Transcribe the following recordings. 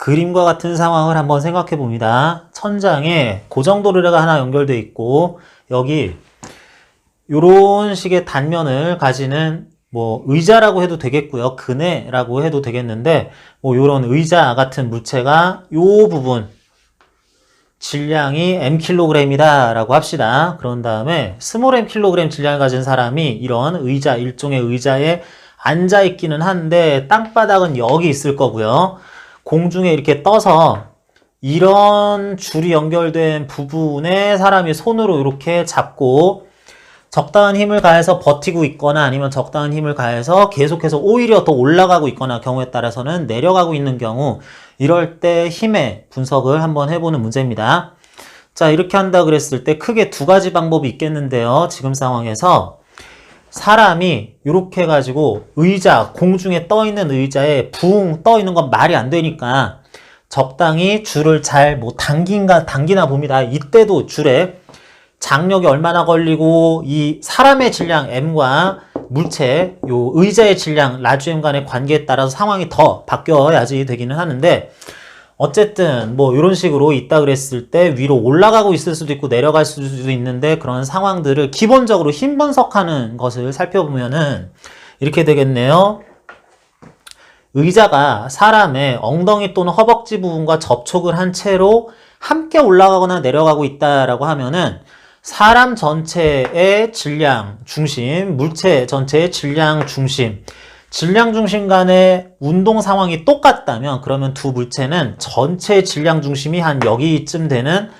그림과 같은 상황을 한번 생각해 봅니다. 천장에 고정도르래가 하나 연결돼 있고 여기 이런 식의 단면을 가지는 뭐 의자라고 해도 되겠고요. 그네라고 해도 되겠는데 뭐 이런 의자 같은 물체가 요 부분 질량이 mkg이다 라고 합시다. 그런 다음에 스몰 mkg 질량을 가진 사람이 이런 의자, 일종의 의자에 앉아 있기는 한데 땅바닥은 여기 있을 거고요. 공중에 이렇게 떠서 이런 줄이 연결된 부분에 사람이 손으로 이렇게 잡고 적당한 힘을 가해서 버티고 있거나 아니면 적당한 힘을 가해서 계속해서 오히려 더 올라가고 있거나 경우에 따라서는 내려가고 있는 경우 이럴 때 힘의 분석을 한번 해보는 문제입니다. 자 이렇게 한다 그랬을 때 크게 두 가지 방법이 있겠는데요. 지금 상황에서 사람이 이렇게 해가지고 의자 공중에 떠 있는 의자에 붕 떠 있는 건 말이 안 되니까 적당히 줄을 잘 뭐 당긴가 당기나 봅니다. 이때도 줄에 장력이 얼마나 걸리고 이 사람의 질량 m과 물체 요 의자의 질량 라지 m 간의 관계에 따라서 상황이 더 바뀌어야지 되기는 하는데 어쨌든 뭐 이런 식으로 있다 그랬을 때 위로 올라가고 있을 수도 있고 내려갈 수도 있는데 그런 상황들을 기본적으로 힘 분석하는 것을 살펴보면은 이렇게 되겠네요. 의자가 사람의 엉덩이 또는 허벅지 부분과 접촉을 한 채로 함께 올라가거나 내려가고 있다라고 하면은 사람 전체의 질량 중심, 물체 전체의 질량 중심, 질량 중심 간의 운동 상황이 똑같다면 그러면 두 물체는 전체 질량 중심이 한 여기쯤 되는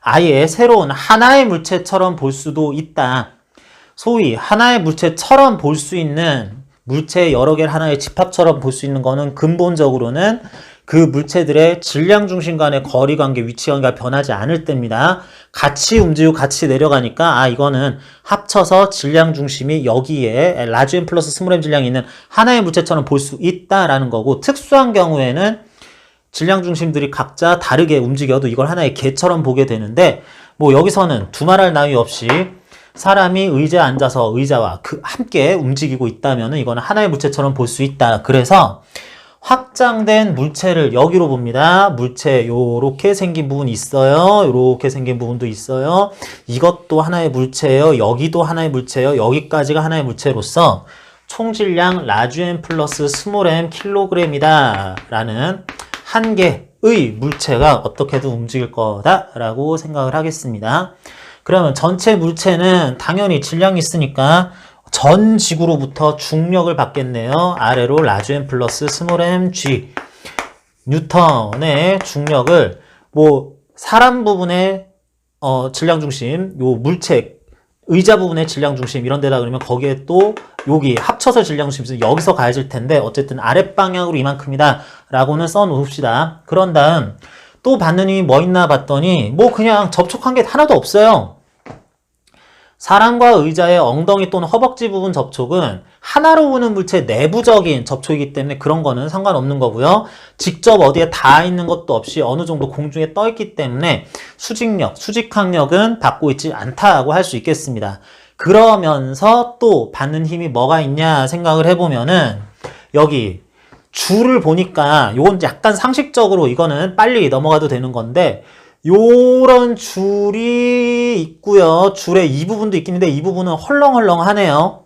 아예 새로운 하나의 물체처럼 볼 수도 있다. 소위 하나의 물체처럼 볼 수 있는 물체 여러 개를 하나의 집합처럼 볼 수 있는 거는 근본적으로는 그 물체들의 질량 중심 간의 거리 관계, 위치 관계가 변하지 않을 때입니다. 같이 움직이고 같이 내려가니까 아 이거는 합쳐서 질량 중심이 여기에 라지 m 플러스 스몰 m 질량이 있는 하나의 물체처럼 볼 수 있다라는 거고 특수한 경우에는 질량 중심들이 각자 다르게 움직여도 이걸 하나의 개처럼 보게 되는데 뭐 여기서는 두말할 나위 없이 사람이 의자에 앉아서 의자와 그 함께 움직이고 있다면 이거는 하나의 물체처럼 볼 수 있다. 그래서 확장된 물체를 여기로 봅니다. 물체 요렇게 생긴 부분이 있어요. 요렇게 생긴 부분도 있어요. 이것도 하나의 물체예요. 여기도 하나의 물체예요. 여기까지가 하나의 물체로서 총 질량 라지 m 플러스 스몰 m 킬로그램이다 라는 한 개의 물체가 어떻게든 움직일 거다라고 생각을 하겠습니다. 그러면 전체 물체는 당연히 질량이 있으니까 전 지구로부터 중력을 받겠네요. 아래로 라지 m 플러스 스몰 m g 뉴턴의 중력을 뭐 사람 부분의 어, 질량 중심, 요 물체 의자 부분의 질량 중심 이런 데다 그러면 거기에 또 여기 합쳐서 질량 중심이 여기서 가해질 텐데 어쨌든 아랫방향으로 이만큼이다 라고는 써 놓읍시다. 그런 다음 또 받는 힘이 뭐 있나 봤더니 뭐 그냥 접촉한 게 하나도 없어요. 사람과 의자의 엉덩이 또는 허벅지 부분 접촉은 하나로 보는 물체 내부적인 접촉이기 때문에 그런 거는 상관없는 거고요. 직접 어디에 닿아 있는 것도 없이 어느 정도 공중에 떠 있기 때문에 수직력, 수직항력은 받고 있지 않다고 할 수 있겠습니다. 그러면서 또 받는 힘이 뭐가 있냐 생각을 해보면은 여기 줄을 보니까 요건 약간 상식적으로 이거는 빨리 넘어가도 되는 건데 요런 줄이 있고요. 줄의 이 부분도 있긴 한데 이 부분은 헐렁헐렁하네요.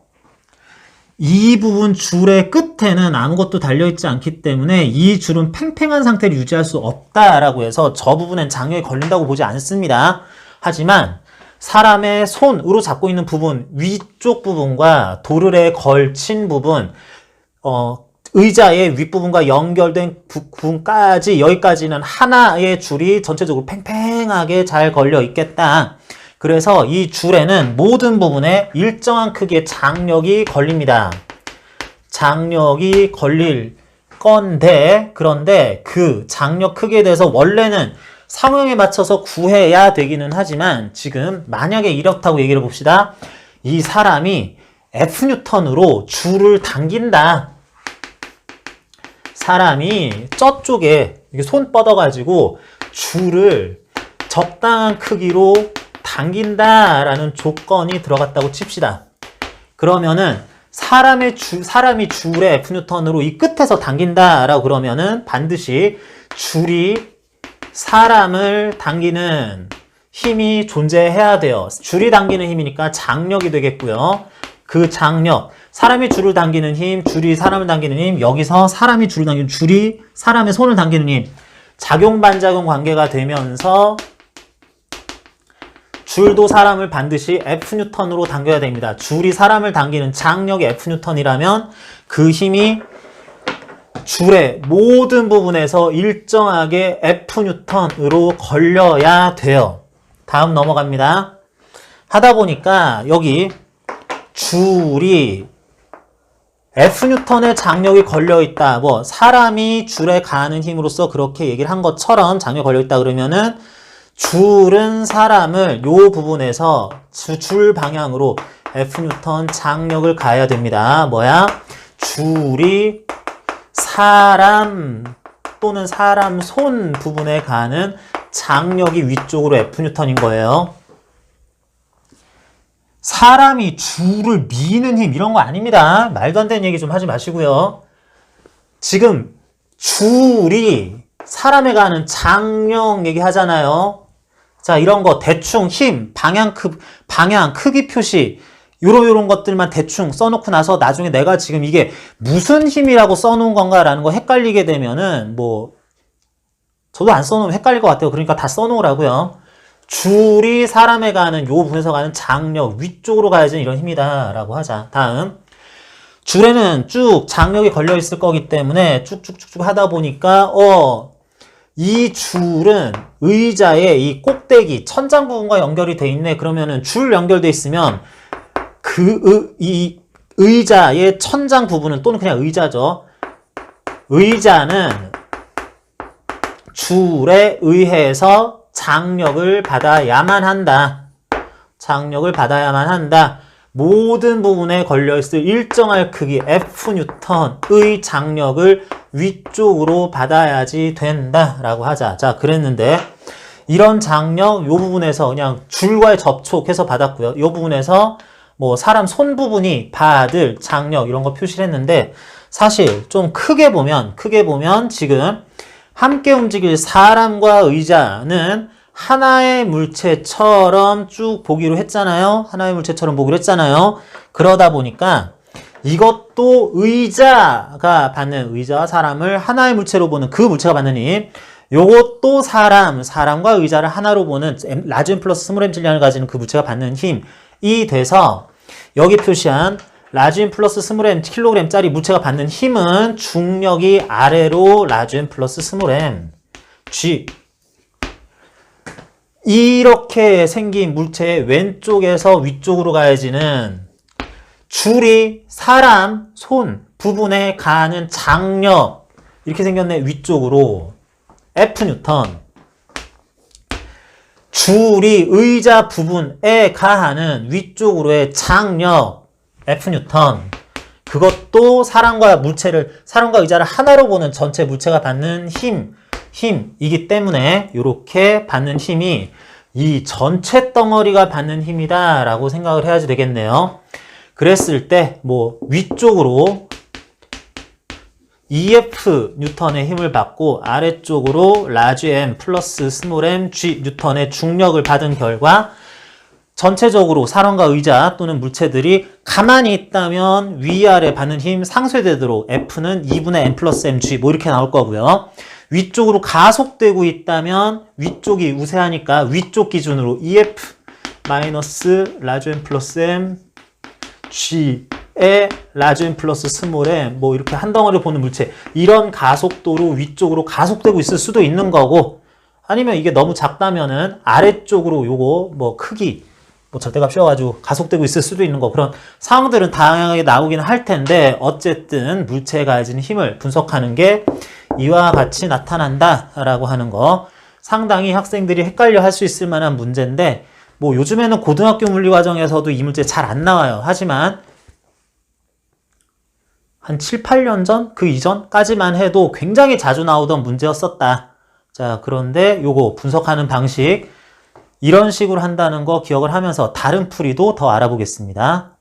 이 부분 줄의 끝에는 아무것도 달려있지 않기 때문에 이 줄은 팽팽한 상태를 유지할 수 없다라고 해서 저 부분엔 장력이 걸린다고 보지 않습니다. 하지만 사람의 손으로 잡고 있는 부분 위쪽 부분과 도르래에 걸친 부분 어, 의자의 윗부분과 연결된 부분까지 여기까지는 하나의 줄이 전체적으로 팽팽하게 잘 걸려 있겠다. 그래서 이 줄에는 모든 부분에 일정한 크기의 장력이 걸립니다. 장력이 걸릴 건데 그런데 그 장력 크기에 대해서 원래는 상황에 맞춰서 구해야 되기는 하지만 지금 만약에 이렇다고 얘기를 봅시다. 이 사람이 F 뉴턴으로 줄을 당긴다. 사람이 저쪽에 손 뻗어가지고 줄을 적당한 크기로 당긴다라는 조건이 들어갔다고 칩시다. 그러면은 사람의 줄, 사람이 줄에 F 뉴턴으로 이 끝에서 당긴다라고 그러면은 반드시 줄이 사람을 당기는 힘이 존재해야 돼요. 줄이 당기는 힘이니까 장력이 되겠고요. 그 장력, 사람이 줄을 당기는 힘, 줄이 사람을 당기는 힘, 여기서 사람이 줄을 당기는 줄이 사람의 손을 당기는 힘, 작용 반작용 관계가 되면서 줄도 사람을 반드시 F 뉴턴으로 당겨야 됩니다. 줄이 사람을 당기는 장력이 F 뉴턴이라면 그 힘이 줄의 모든 부분에서 일정하게 F 뉴턴으로 걸려야 돼요. 다음 넘어갑니다. 하다 보니까 여기 줄이 F 뉴턴의 장력이 걸려 있다. 뭐 사람이 줄에 가는 힘으로써 그렇게 얘기를 한 것처럼 장력이 걸려 있다 그러면은 줄은 사람을 요 부분에서 주- 줄 방향으로 F 뉴턴 장력을 가해야 됩니다. 뭐야? 줄이 사람 또는 사람 손 부분에 가는 장력이 위쪽으로 F 뉴턴인 거예요. 사람이 줄을 미는 힘 이런 거 아닙니다. 말도 안 되는 얘기 좀 하지 마시고요. 지금 줄이 사람에 가는 장력 얘기 하잖아요. 자, 이런 거 대충 힘, 방향 크 방향 크기 표시 요런 요런 것들만 대충 써놓고 나서 나중에 내가 지금 이게 무슨 힘이라고 써놓은 건가라는 거 헷갈리게 되면은 뭐 저도 안 써놓으면 헷갈릴 것 같아요. 그러니까 다 써놓으라고요. 줄이 사람에 가는 요 부분에서 가는 장력 위쪽으로 가야지 이런 힘이다 라고 하자. 다음 줄에는 쭉 장력이 걸려 있을 거기 때문에 쭉쭉쭉쭉 하다 보니까 어. 이 줄은 의자의 이 꼭대기 천장 부분과 연결이 돼 있네. 그러면은 줄 연결돼 있으면 그 의, 이 의자의 천장 부분은 또는 그냥 의자죠. 의자는 줄에 의해서 장력을 받아야만 한다. 장력을 받아야만 한다. 모든 부분에 걸려있을 일정할 크기 F 뉴턴의 장력을 위쪽으로 받아야지 된다 라고 하자. 자, 그랬는데 이런 장력 요 부분에서 그냥 줄과의 접촉해서 받았고요. 요 부분에서 뭐 사람 손 부분이 받을 장력 이런 거 표시를 했는데 사실 좀 크게 보면 크게 보면 지금 함께 움직일 사람과 의자는 하나의 물체처럼 쭉 보기로 했잖아요. 하나의 물체처럼 보기로 했잖아요. 그러다 보니까 이것도 의자가 받는 의자와 사람을 하나의 물체로 보는 그 물체가 받는 힘. 요것도 사람, 사람과 의자를 하나로 보는 M- 라지 M 플러스 스몰 M 질량을 가지는 그 물체가 받는 힘이 돼서 여기 표시한 M 플러스 스몰 M 킬로그램짜리 물체가 받는 힘은 중력이 아래로 M 플러스 스몰 M G. 이렇게 생긴 물체의 왼쪽에서 위쪽으로 가야지는 줄이 사람 손 부분에 가는 장력 이렇게 생겼네 위쪽으로. F 뉴턴. 줄이 의자 부분에 가하는 위쪽으로의 장력 F 뉴턴 그것도 사람과 물체를 사람과 의자를 하나로 보는 전체 물체가 받는 힘 힘이기 때문에 이렇게 받는 힘이 이 전체 덩어리가 받는 힘이다 라고 생각을 해야지 되겠네요. 그랬을 때 뭐 위쪽으로 EF 뉴턴의 힘을 받고 아래쪽으로 라지 M 플러스 스몰 M G 뉴턴의 중력을 받은 결과 전체적으로 사람과 의자 또는 물체들이 가만히 있다면 위아래 받는 힘 상쇄되도록 F는 2분의 M 플러스 mg 뭐 이렇게 나올 거고요. 위쪽으로 가속되고 있다면 위쪽이 우세하니까 위쪽 기준으로 EF 마이너스 라지 M 플러스 M G의 라지 M 플러스 스몰 M 뭐 이렇게 한 덩어리 보는 물체 이런 가속도로 위쪽으로 가속되고 있을 수도 있는 거고 아니면 이게 너무 작다면은 아래쪽으로 요거 뭐 크기 뭐 절대값 씌워가지고 가속되고 있을 수도 있는 거 그런 상황들은 다양하게 나오긴 할 텐데 어쨌든 물체에 가해지는 힘을 분석하는 게 이와 같이 나타난다라고 하는 거 상당히 학생들이 헷갈려 할 수 있을 만한 문제인데 뭐 요즘에는 고등학교 물리 과정에서도 이 문제 잘 안 나와요. 하지만 한 7, 8년 전, 그 이전까지만 해도 굉장히 자주 나오던 문제였었다. 자, 그런데 요거 분석하는 방식, 이런 식으로 한다는 거 기억을 하면서 다른 풀이도 더 알아보겠습니다.